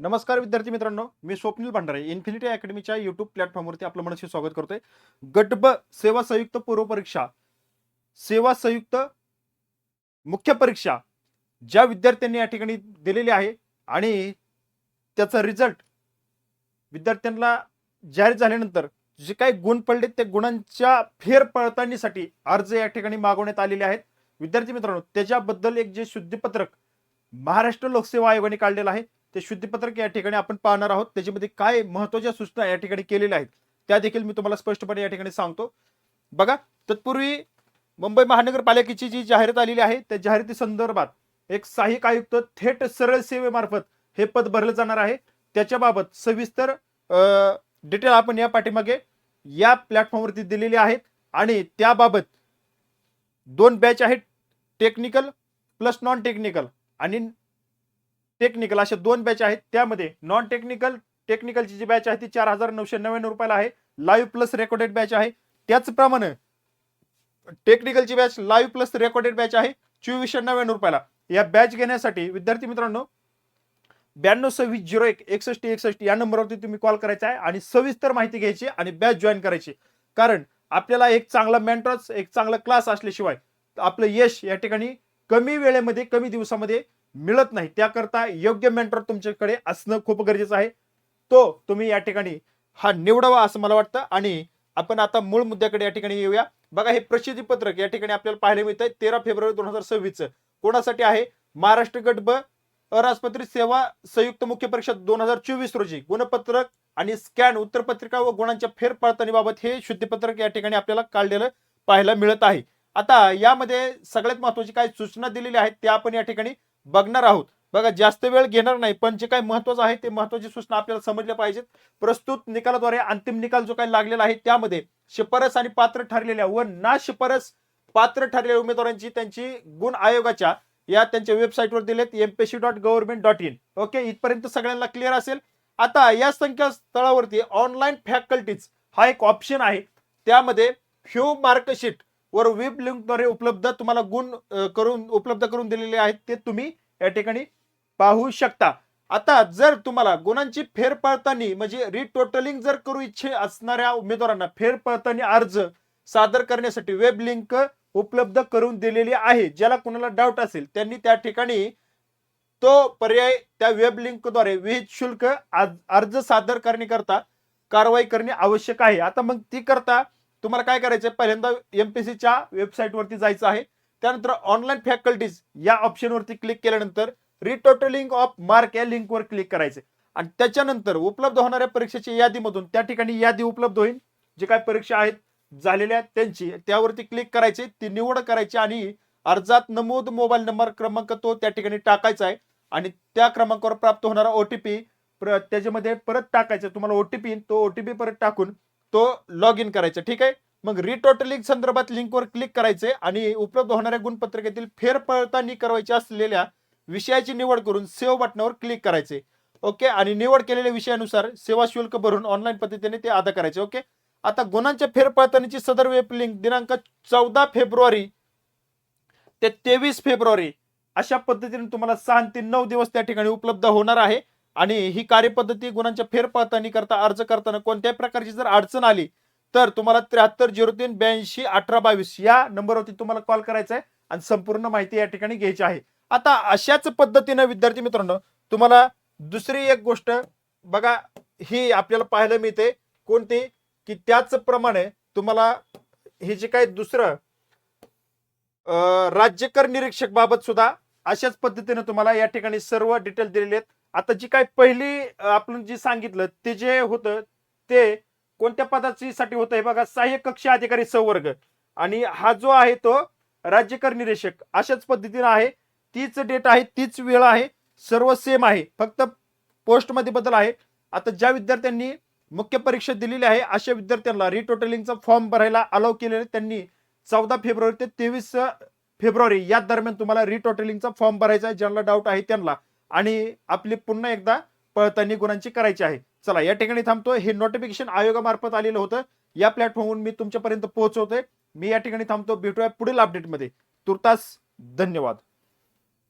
नमस्कार विद्यार्थी मित्रांनो मी स्वप्नील भंडारे इन्फिनिटी अकॅडमीच्या युट्यूब प्लॅटफॉर्मवरती आपलं मनसे स्वागत करतोय. गटब सेवा संयुक्त पूर्व परीक्षा सेवा संयुक्त मुख्य परीक्षा ज्या विद्यार्थ्यांनी या ठिकाणी दिलेली आहे आणि त्याचा रिझल्ट विद्यार्थ्यांना जाहीर झाल्यानंतर जे काही गुण पडले त्या गुणांच्या फेर पडताळणीसाठी अर्ज या ठिकाणी मागवण्यात आलेले आहेत. विद्यार्थी मित्रांनो त्याच्याबद्दल एक जे शुद्धीपत्रक महाराष्ट्र लोकसेवा आयोगाने काढलेलं आहे. ते शुद्धीपत्रक या ठिकाणी आपण पाहणार आहोत. त्याच्यामध्ये काय महत्त्वाच्या सूचना या ठिकाणी केलेल्या आहेत त्या देखील मी तुम्हाला स्पष्टपणे या ठिकाणी सांगतो. बघा तत्पूर्वी मुंबई महानगरपालिकेची जी जाहिरात आलेली आहे त्या जाहिराती संदर्भात एक सहाय्यक आयुक्त थेट सरळ सेवेमार्फत हे पद भरलं जाणार आहे. त्याच्याबाबत सविस्तर डिटेल आपण या पाठीमागे या प्लॅटफॉर्मवरती दिलेली आहेत आणि त्याबाबत दोन बॅच आहेत टेक्निकल प्लस नॉन टेक्निकल आणि टेक्निकल अशा दोन बॅच आहेत. त्यामध्ये नॉन टेक्निकल टेक्निकलची जी बॅच आहे ती चार हजार नऊशे नव्याण्णव रुपयाला आहे. लाईव्ह प्लस रेकॉर्डेड बॅच आहे. त्याचप्रमाणे टेक्निकलची batch live plus recorded batch आहे चोवीसशे नव्याण्णव रुपयाला. या बॅच घेण्यासाठी विद्यार्थी मित्रांनो ब्याण्णव सव्वीस झिरो एक एकसष्ट एकसष्ट या नंबरवरती तुम्ही कॉल करायचा आहे आणि सविस्तर माहिती घ्यायची आणि बॅच जॉईन करायची. कारण आपल्याला एक चांगला मेंटॉर्स एक चांगला क्लास असल्याशिवाय आपलं यश या ठिकाणी कमी वेळेमध्ये कमी दिवसामध्ये मिळत नाही. त्याकरता योग्य मेंटर तुमच्याकडे असणं खूप गरजेचं आहे. तो तुम्ही या ठिकाणी हा निवडावा असं मला वाटतं. आणि आपण आता मूळ मुद्द्याकडे या ठिकाणी येऊया. बघा हे प्रसिद्धी पत्रक या ठिकाणी आपल्याला पाहायला मिळत आहे तेरा फेब्रुवारी दोन हजार सव्वीस कोणासाठी आहे? महाराष्ट्र गट ब अराजपत्रित सेवा संयुक्त मुख्य परीक्षा दोन हजार चोवीस रोजी. गुणपत्रक आणि स्कॅन उत्तरपत्रिका व गुणांच्या फेर हे शुद्धीपत्रक या ठिकाणी आपल्याला काढलेलं पाहायला मिळत आहे. आता यामध्ये सगळ्यात महत्वाची काय सूचना दिलेल्या आहेत त्या आपण या ठिकाणी बघणार आहोत. बघा जास्त वेळ घेणार नाही पण जे काही महत्वाचं आहे ते महत्वाची सूचना आपल्याला समजल्या पाहिजेत. प्रस्तुत निकालाद्वारे अंतिम निकाल जो काही लागलेला आहे त्यामध्ये शिफारस आणि पात्र ठरलेल्या व ना शिफारस पात्र ठरलेल्या उमेदवारांची त्यांची गुण आयोगाच्या या त्यांच्या वेबसाईटवर दिलेत MPC dot government dot in okay इथपर्यंत सगळ्यांना क्लिअर असेल. आता या संकेतस्थळावरती ऑनलाईन फॅकल्टीज हा एक ऑप्शन आहे. त्यामध्ये फ्यू मार्कशीट वर वेब लिंकद्वारे उपलब्ध तुम्हाला गुण करून उपलब्ध करून दिलेले आहेत ते तुम्ही या ठिकाणी पाहू शकता. आता जर तुम्हाला गुणांची फेरपडताळणी म्हणजे रिटोटलिंग जर करू इच्छे असणाऱ्या उमेदवारांना फेरपडताळणी अर्ज सादर करण्यासाठी वेब लिंक उपलब्ध करून दिलेली आहे. ज्याला कुणाला डाऊट असेल त्यांनी त्या ठिकाणी तो पर्याय त्या वेब लिंकद्वारे विहित शुल्क आज- अर्ज सादर करण्याकरता कारवाई करणे आवश्यक आहे. आता मग ती करता तुम्हाला काय करायचं पहिल्यांदा एमपीसीच्या वेबसाईटवरती जायचं आहे. त्यानंतर ऑनलाईन फॅकल्टीज या ऑप्शनवरती क्लिक केल्यानंतर रिटोटलिंग ऑफ मार्क या लिंकवर क्लिक करायचे आणि त्याच्यानंतर उपलब्ध होणाऱ्या परीक्षेच्या यादीमधून त्या ठिकाणी यादी उपलब्ध होईल. जे काय परीक्षा आहेत झालेल्या त्यांची त्यावरती क्लिक करायचे ती निवड करायची आणि अर्जात नमूद मोबाईल नंबर क्रमांक तो त्या ठिकाणी टाकायचा आहे. आणि त्या क्रमांकावर प्राप्त होणारा ओटीपी त्याच्यामध्ये परत टाकायचा तुम्हाला ओटीपी तो ओटीपी परत टाकून तो लॉग इन करायचा. ठीक आहे? मग रिटोटलिंग संदर्भात लिंकवर क्लिक करायचे आणि उपलब्ध होणाऱ्या गुणपत्रिकेतील फेरपडताळणी करायची असलेल्या विषयाची निवड करून सेव्ह बटनावर क्लिक करायचे. ओके? आणि निवड केलेल्या विषयानुसार सेवा शुल्क भरून ऑनलाईन पद्धतीने ते अदा करायचे. ओके? आता गुणांच्या फेरपडताळणीची सदर वेब लिंक दिनांक चौदा फेब्रुवारी ते तेवीस फेब्रुवारी अशा पद्धतीने तुम्हाला सहा ते नऊ दिवस त्या ठिकाणी उपलब्ध होणार आहे. आणि ही कार्यपद्धती गुणांच्या फेरपडताळणी करता अर्ज करताना कोणत्याही प्रकारची जर अडचण आली तर तुम्हाला त्र्याहत्तर झिरो तीन ब्याऐंशी अठरा बावीस या नंबरवरती तुम्हाला कॉल करायचा आहे आणि संपूर्ण माहिती या ठिकाणी घ्यायची आहे. आता अशाच पद्धतीनं विद्यार्थी मित्रांनो तुम्हाला दुसरी एक गोष्ट बघा ही आपल्याला पाहायला मिळते. कोणती? की त्याचप्रमाणे तुम्हाला हे जे काही दुसरं राज्यकर निरीक्षक बाबत सुद्धा अशाच पद्धतीने तुम्हाला या ठिकाणी सर्व डिटेल दिलेले आहेत. आता जी काय पहिली आपण जी सांगितलं ते जे होतं ते कोणत्या पदाची साठी होतं हे बघा सहाय्यक कक्ष अधिकारी संवर्ग आणि हा जो आहे तो राज्यकर निरीक्षक. अशाच पद्धतीने आहे. तीच डेट आहे तीच वेळ आहे सर्व सेम आहे. फक्त पोस्टमध्ये बदल आहे. आता ज्या विद्यार्थ्यांनी मुख्य परीक्षा दिलेली आहे अशा विद्यार्थ्यांना रिटोटलिंगचा फॉर्म भरायला अलाव केलेले त्यांनी चौदा फेब्रुवारी ते तेवीस फेब्रुवारी या दरम्यान तुम्हाला रिटोटलिंगचा फॉर्म भरायचा आहे. ज्यांना डाऊट आहे त्यांना. आणि आपली पुन्हा एकदा पळतानी गुणांची करायची आहे. चला या ठिकाणी थांबतो हे नोटिफिकेशन आयोगामार्फत आलेलं होतं. या प्लॅटफॉर्मवरून मी तुमच्यापर्यंत पोहोचवतोय. मी या ठिकाणी थांबतो. भेटूया पुढील अपडेटमध्ये तुर्तास धन्यवाद.